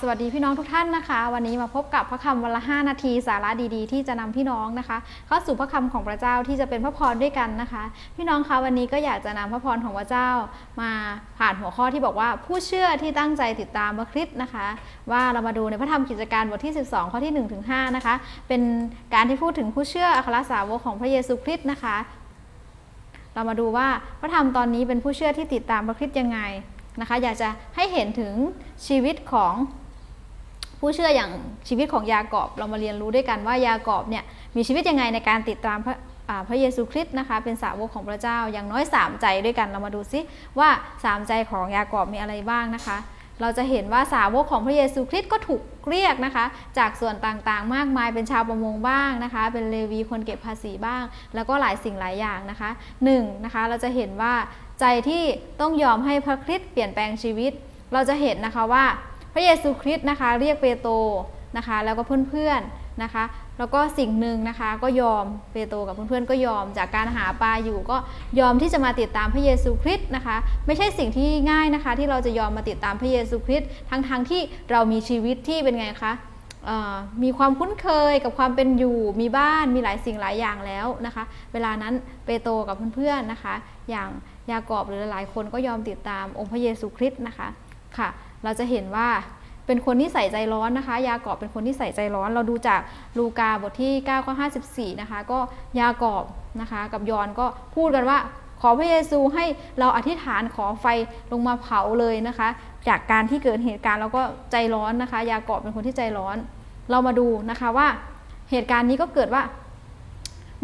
สวัสดีพี่น้องทุกท่านนะคะ วันนี้มาพบกับพระคำวันละ 5 นาที สาระดีๆ ที่จะนำพี่น้องนะคะ เข้าสู่พระคำของพระเจ้าที่จะเป็นพระพรด้วยกันนะคะ พี่น้องคะวันนี้ก็อยากจะนำพระพรของพระเจ้า มาผ่านหัวข้อที่บอกว่าผู้เชื่อที่ตั้งใจติดตามพระคริสต์นะคะ ว่าเรามาดูในพระธรรมกิจการบทที่ 12 ข้อที่1ถึง5นะคะ เป็นการที่พูดถึงผู้เชื่ออัครสาวกของพระเยซูคริสต์นะคะ เรามาดูว่าพระธรรมตอนนี้เป็นผู้เชื่อที่ติดตามพระคริสต์ยังไงนะคะอยากจะให้เห็นถึงชีวิตของ ผู้เชื่ออย่างชีวิตของยากอบเรามาเรียนรู้ด้วยกันว่ายากอบเนี่ยมีชีวิตยังไงในการติดตามพระพระเยซูคริสต์นะคะเป็นสาวกของพระเจ้าอย่างน้อย 3 ใจด้วยกันเรามาดูซิว่า 3 ใจของยากอบมีอะไรบ้างนะคะ เราจะเห็นว่าสาวกของพระเยซูคริสต์ก็ถูกเรียกนะคะ จากส่วนต่างๆ มากมายเป็นชาวประมงบ้างนะคะ เป็นเลวีคนเก็บภาษีบ้าง แล้วก็หลายสิ่งหลายอย่างนะคะหนึ่งนะคะเราจะเห็นว่าใจที่ต้องยอมให้พระคริสต์เปลี่ยนแปลงชีวิต เราจะเห็นนะคะว่า พระเยซูคริสต์นะคะเรียกเปโตรนะคะแล้วก็เพื่อนๆนะคะ แล้วก็สิ่งหนึ่งนะคะก็ยอมเปโตรกับเพื่อนๆก็ยอมจากการหาปลาอยู่ ก็ยอมที่จะมาติดตามพระเยซูคริสต์นะคะ ไม่ใช่สิ่งที่ง่ายนะคะ ที่เราจะยอมมาติดตามพระเยซูคริสต์ทั้งๆที่เรามีชีวิตที่เป็นไงคะมีความคุ้นเคยกับความเป็นอยู่ มีบ้าน มีหลายสิ่งหลายอย่างแล้วนะคะ เวลานั้นเปโตรกับเพื่อนๆนะคะ อย่างยากอบหรือหลายคนก็ยอมติดตามองค์พระเยซูคริสต์นะคะ ค่ะ เราจะเห็นว่าเป็นคนที่ใส่ใจร้อนนะคะ ยากอบเป็นคนที่ใส่ใจร้อน เราดูจากลูกาบทที่9ข้อ54นะคะ ก็ยากอบนะคะ กับยอนก็พูดกันว่า ขอพระเยซูให้เราอธิษฐานขอไฟลงมาเผาเลยนะคะ จากการที่เกิดเหตุการณ์แล้วก็ใจร้อนนะคะ ยากอบเป็นคนที่ใจร้อน เรามาดูนะคะว่าเหตุการณ์นี้ก็เกิดว่า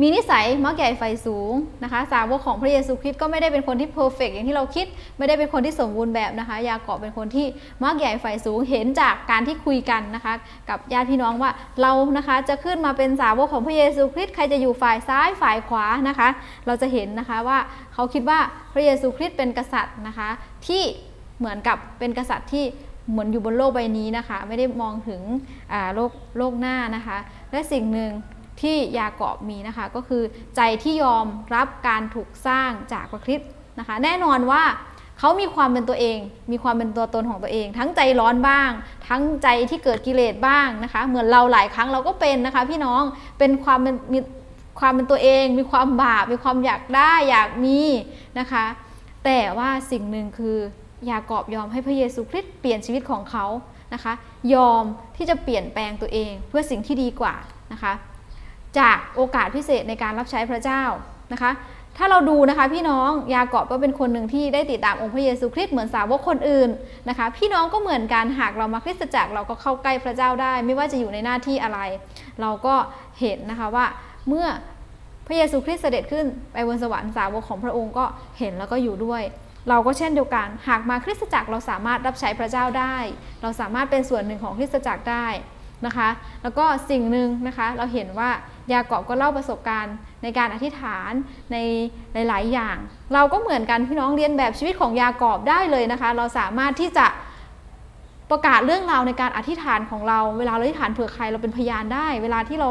มีนิสัยมักใหญ่ไฟสูงนะคะสาวกของพระเยซูคริสต์ก็ไม่ได้เป็นคนที่เพอร์เฟกอย่างที่เราคิด ไม่ได้เป็นคนที่สมบูรณ์แบบนะคะ ยากอบเป็นคนที่มักใหญ่ไฟสูงเห็นจากการที่คุยกันนะคะ กับญาติพี่น้องว่าเรานะคะจะขึ้นมาเป็นสาวกของพระเยซูคริสต์ใครจะอยู่ฝ่ายซ้ายฝ่ายขวานะคะ เราจะเห็นนะคะว่าเขาคิดว่าพระเยซูคริสต์เป็นกษัตริย์นะคะ ที่เหมือนกับเป็นกษัตริย์ที่เหมือนอยู่บนโลกใบนี้นะคะ ไม่ได้มองถึงโลกโลกหน้านะคะ และสิ่งหนึ่ง ที่ยากอบมีนะคะ ก็คือใจที่ยอมรับการถูกสร้างจากพระคริสต์นะคะ แน่นอนว่าเขามีความเป็นตัวเอง มีความเป็นตัวตนของตัวเอง ทั้งใจร้อนบ้าง ทั้งใจที่เกิดกิเลสบ้างนะคะ เหมือนเราหลายครั้งเราก็เป็นนะคะ พี่น้องเป็นความเป็นมีความเป็นตัวเอง มีความบาปมีความอยากได้อยากมีนะคะ แต่ว่าสิ่งหนึ่งคือยากอบยอมให้พระเยซูคริสต์เปลี่ยนชีวิตของเขานะคะ ยอมที่จะเปลี่ยนแปลงตัวเองเพื่อสิ่งที่ดีกว่านะคะ จากโอกาสพิเศษในการรับใช้พระเจ้านะคะ ถ้าเราดูนะคะพี่น้องยากอบก็เป็นคนหนึ่งที่ได้ติดตามองค์พระเยซูคริสต์เหมือนสาวกคนอื่นนะคะ พี่น้องก็เหมือนกันหากเรามาคริสตจักรเราก็เข้าใกล้พระเจ้าได้ ไม่ว่าจะอยู่ในหน้าที่อะไร เราก็เห็นนะคะว่าเมื่อพระเยซูคริสต์เสด็จขึ้นไปบนสวรรค์สาวกของพระองค์ก็เห็นแล้วก็อยู่ด้วยเราก็เช่นเดียวกัน หากมาคริสตจักรเราสามารถรับใช้พระเจ้าได้ เราสามารถเป็นส่วนหนึ่งของคริสตจักรได้นะคะ แล้วก็สิ่งหนึ่งนะคะ เราเห็นว่ายากอบก็เล่าประสบการณ์ในการอธิษฐานในหลาย ๆ อย่าง เราก็เหมือนกันพี่น้องเรียนแบบชีวิตของยากอบได้เลยนะคะ เราสามารถที่จะประกาศเรื่องราวในการอธิษฐานของเรา เวลาเราอธิษฐานเผื่อใครเราเป็นพยานได้ เวลาที่เรา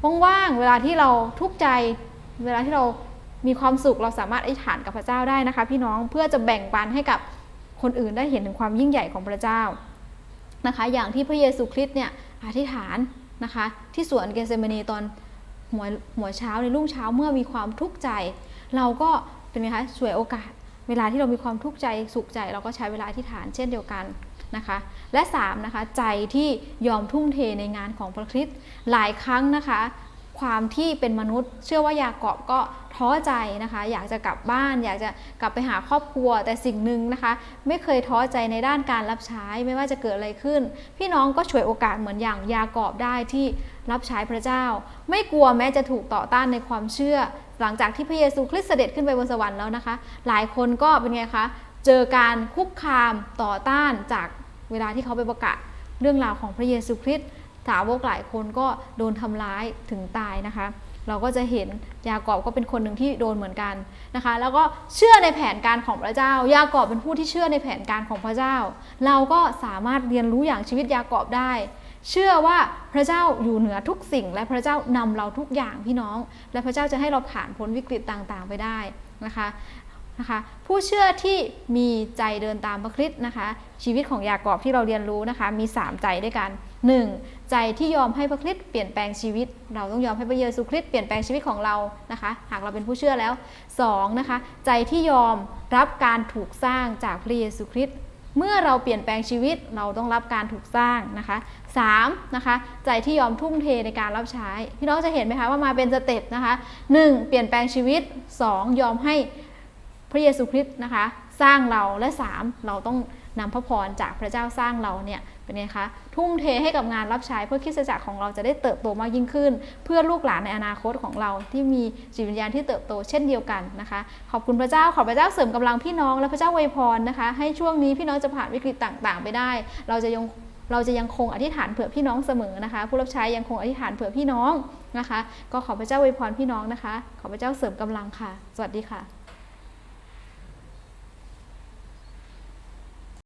เว่างๆเวลาที่เราทุกข์ใจ เวลาที่เรามีความสุขเราสามารถอธิษฐานกับพระเจ้าได้นะคะ พี่น้องเพื่อจะแบ่งปันให้กับคนอื่นได้เห็นถึงความยิ่งใหญ่ของพระเจ้านะคะ อย่างที่พระเยซูคริสต์เนี่ยอธิษฐาน นะคะ ที่สวนเกเซมานีตอนหัวหัวเช้าในรุ่งเช้าเมื่อมีความทุกข์ใจ เราก็เป็นไงคะช่วยโอกาส เวลาที่เรามีความทุกข์ใจสุขใจ เราก็ใช้เวลาอธิษฐานเช่นเดียวกันนะคะ และ3นะคะใจที่ยอมทุ่มเทในงานของพระคริสต์หลายครั้งนะคะ ความที่เป็นมนุษย์ เชื่อว่ายากอบก็ท้อใจนะคะ อยากจะกลับบ้าน อยากจะกลับไปหาครอบครัว แต่สิ่งหนึ่งนะคะ ไม่เคยท้อใจในด้านการรับใช้ ไม่ว่าจะเกิดอะไรขึ้น พี่น้องก็ฉวยโอกาสเหมือนอย่างยากอบได้ที่รับใช้พระเจ้า ไม่กลัวแม้จะถูกต่อต้านในความเชื่อ หลังจากที่พระเยซูคริสต์เสด็จขึ้นไปบนสวรรค์แล้วนะคะ หลายคนก็เป็นไงคะ เจอการคุกคามต่อต้านจากเวลาที่เขาไปประกาศเรื่องราวของพระเยซูคริสต์ สาวกหลายคนก็โดนทำร้ายถึงตายนะคะ เราก็จะเห็นยากอบก็เป็นคนหนึ่งที่โดนเหมือนกันนะคะ แล้วก็เชื่อในแผนการของพระเจ้า ยากอบเป็นผู้ที่เชื่อในแผนการของพระเจ้า เราก็สามารถเรียนรู้อย่างชีวิตยากอบได้เชื่อว่าพระเจ้าอยู่เหนือทุกสิ่ง และพระเจ้านำเราทุกอย่างพี่น้อง และพระเจ้าจะให้เราผ่านพ้นวิกฤตต่างๆ ไปได้นะคะนะคะผู้เชื่อที่มีใจเดินตามพระคริสต์นะคะ ชีวิตของยากอบที่เราเรียนรู้นะคะ มี 3 ใจด้วยกัน 1. ใจที่ยอมให้พระคริสต์เปลี่ยนแปลงชีวิต เราต้องยอมให้พระเยซูคริสต์เปลี่ยนแปลงชีวิตของเรานะคะ หากเราเป็นผู้เชื่อแล้ว 2. นะคะ ใจที่ยอมรับการถูกสร้างจากพระเยซูคริสต์เมื่อเราเปลี่ยนแปลงชีวิตเราต้องรับการถูกสร้างนะคะ 3. นะคะ ใจที่ยอมทุ่มเทในการรับใช้ พี่น้องจะเห็นไหมคะว่ามาเป็นสเต็ปนะคะ 1. เปลี่ยนแปลงชีวิต 2. ยอมให้พระเยซูคริสต์นะคะ สร้างเราและ 3. เราต้อง นำพระพรจากพระเจ้าสร้างเราเนี่ยเป็นไงคะทุ่มเทให้กับงานรับใช้เพื่อคริสตจักรของเราจะได้เติบโตมากยิ่งขึ้น เพื่อลูกหลานในอนาคตของเราที่มีจิตวิญญาณที่เติบโตเช่นเดียวกันนะคะ ขอบคุณพระเจ้าขอพระเจ้าเสริมกำลังพี่น้องและพระเจ้าอวยพรนะคะ ให้ช่วงนี้พี่น้องจะผ่านวิกฤตต่างๆ ไปได้ เราจะยังเราจะยังคงอธิษฐานเผื่อพี่น้องเสมอนะคะ ผู้รับใช้ยังคงอธิษฐานเผื่อพี่น้องนะคะ ก็ขอพระเจ้าอวยพรพี่น้องนะคะ ขอพระเจ้าเสริมกำลังค่ะ สวัสดีค่ะ